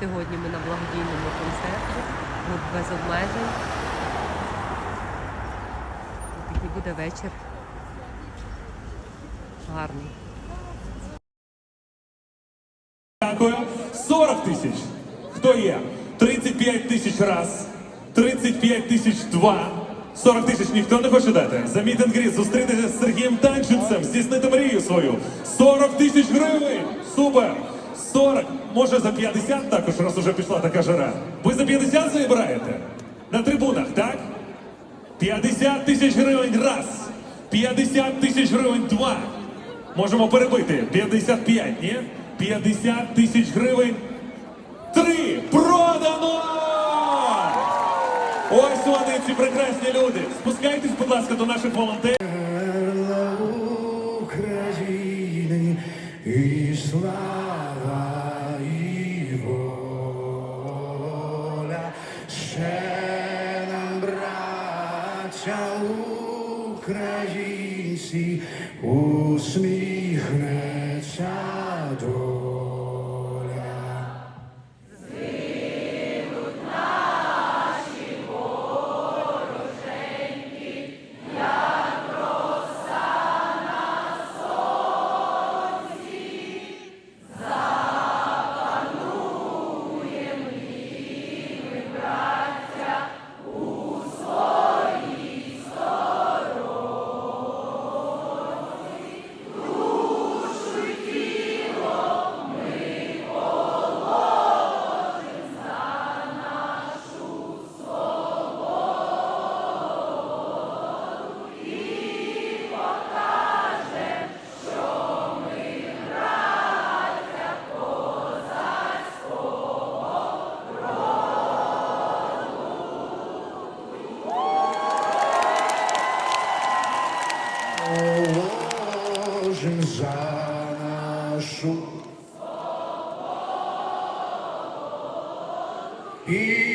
Сьогодні ми на благодійному концерті, Гурт без обмежень. Такий буде вечір. Гарний. Дякую. 40 тисяч. Хто є? 35 тисяч раз. 35 тисяч два. 40 тисяч ніхто не хоче дати. За мітинг різ зустрітися з Сергієм Танченцем, здійснити мрію свою. 40 тисяч гривень. Супер! 40, може за 50 також, раз уже пішла така жара. Ви за 50 забираєте? На трибунах, так? 50 тисяч гривень раз. 50 тисяч гривень два. Можемо перебити. 55, ні? 50 тисяч гривень. Три. Продано! Ось вони, ці прекрасні люди. Спускайтесь, будь ласка, до наших волонтерів. України і слава браття українці, усміхнеться доля. Положим за нашу і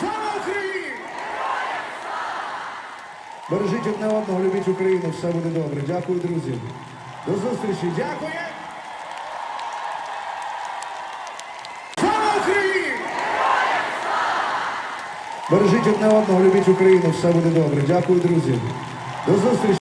Слава Україні! Бережіть одне одного, любіть Україну, все буде добре. Дякую, друзі. До зустрічі. Дякую. Слава Україні! Бережіть одне одного, любіть Україну, все буде добре. Дякую, друзі. До зустрічі.